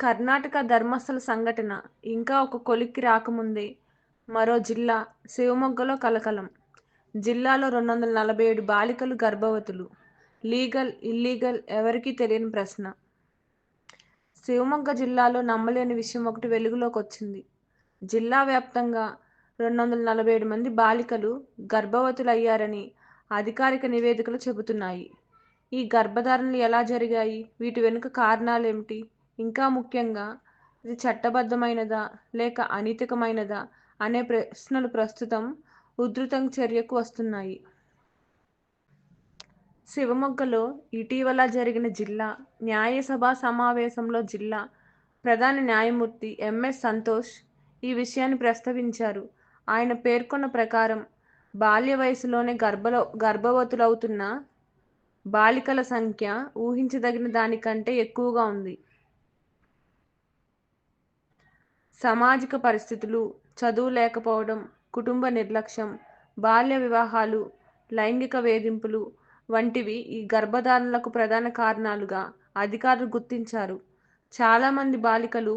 కర్ణాటక ధర్మస్థల సంఘటన ఇంకా ఒక కొలిక్కి రాకముందే మరో జిల్లా శివమొగ్గలో కలకలం. జిల్లాలో రెండు వందల నలభై ఏడు బాలికలు గర్భవతులు. లీగల్ ఇల్లీగల్ ఎవరికీ తెలియని ప్రశ్న. శివమొగ్గ జిల్లాలో నమ్మలేని విషయం ఒకటి వెలుగులోకి వచ్చింది జిల్లా వ్యాప్తంగా రెండు వందల నలభై ఏడు మంది బాలికలు గర్భవతులయ్యారని అధికారిక నివేదికలు చెబుతున్నాయి. ఈ గర్భధారణలు ఎలా జరిగాయి? వీటి వెనుక కారణాలేమిటి? ఇంకా ముఖ్యంగా ఇది చట్టబద్ధమైనదా లేక అనైతికమైనదా అనే ప్రశ్నలు ప్రస్తుతం ఉధృతం చర్యకు వస్తున్నాయి. శివమొగ్గలో ఇటీవల జరిగిన జిల్లా న్యాయసభ సమావేశంలో జిల్లా ప్రధాన న్యాయమూర్తి ఎంఎస్ సంతోష్ ఈ విషయాన్ని ప్రస్తావించారు. ఆయన పేర్కొన్న ప్రకారం బాల్య వయసులోనే గర్భలో గర్భవతులవుతున్న బాలికల సంఖ్య ఊహించదగిన దానికంటే ఎక్కువగా ఉంది. సామాజిక పరిస్థితులు చదువు లేకపోవడం కుటుంబ నిర్లక్ష్యం బాల్య వివాహాలు లైంగిక వేధింపులు వంటివి ఈ గర్భధారణలకు ప్రధాన కారణాలుగా అధికారులు గుర్తించారు. చాలామంది బాలికలు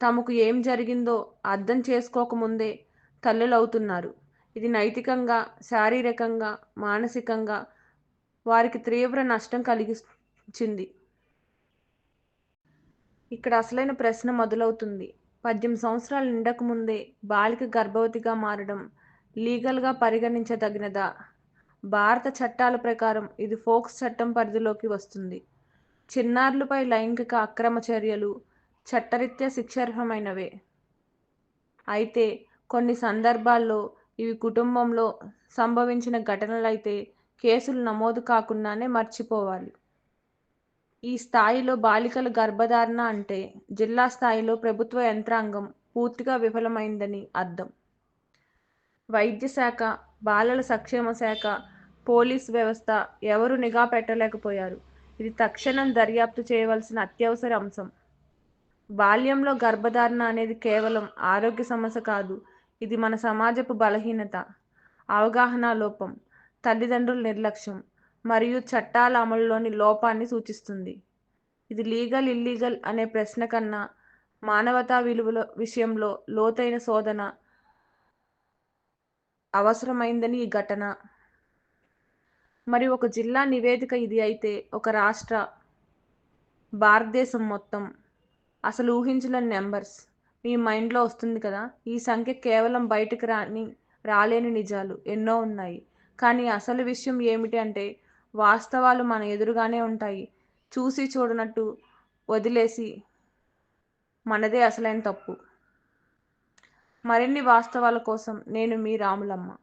తమకు ఏం జరిగిందో అర్థం చేసుకోకముందే తల్లులవుతున్నారు. ఇది నైతికంగా శారీరకంగా మానసికంగా వారికి తీవ్ర నష్టం కలిగించింది ఇక్కడ అసలైన ప్రశ్న మొదలవుతుంది. పద్దెనిమిది సంవత్సరాలు నిండకముందే బాలిక గర్భవతిగా మారడం లీగల్గా పరిగణించదగినదా? భారత చట్టాల ప్రకారం ఇది ఫోక్స్ చట్టం పరిధిలోకి వస్తుంది. చిన్నారులపై లైంగిక అక్రమ చర్యలు చట్టరీత్యా శిక్షార్హమైనవే. అయితే కొన్ని సందర్భాల్లో ఇవి కుటుంబంలో సంభవించిన ఘటనలైతే కేసులు నమోదు కాకుండానే మర్చిపోవాలి. ఈ స్థాయిలో బాలికల గర్భధారణ అంటే జిల్లా స్థాయిలో ప్రభుత్వ యంత్రాంగం పూర్తిగా విఫలమైందని అర్థం. వైద్య శాఖ బాలల సంక్షేమ శాఖ పోలీస్ వ్యవస్థ ఎవరు నిఘా పెట్టలేకపోయారు. ఇది తక్షణం దర్యాప్తు చేయవలసిన అత్యవసర అంశం. బాల్యంలో గర్భధారణ అనేది కేవలం ఆరోగ్య సమస్య కాదు ఇది మన సమాజపు బలహీనత అవగాహన లోపం తల్లిదండ్రుల నిర్లక్ష్యం మరియు చట్టాల అమలులోని లోపాన్ని సూచిస్తుంది. ఇది లీగల్ ఇల్లీగల్ అనే ప్రశ్న కన్నా మానవతా విలువల విషయంలో లోతైన శోధన అవసరమైందని ఈ ఘటన. మరి ఒక జిల్లా నివేదిక ఇది అయితే ఒక రాష్ట్ర భారతదేశం మొత్తం. అసలు ఊహించలేని నెంబర్స్. మీ మైండ్లో వస్తుంది కదా ఈ సంఖ్య కేవలం బయటకు రాని రాలేని నిజాలు ఎన్నో ఉన్నాయి. కానీ అసలు విషయం ఏమిటి అంటే వాస్తవాలు మన ఎదురుగానే ఉంటాయి. చూసి చూడనట్టు వదిలేసి మనదే అసలైన తప్పు. మరిన్ని వాస్తవాల కోసం నేను మీ రాములమ్మ.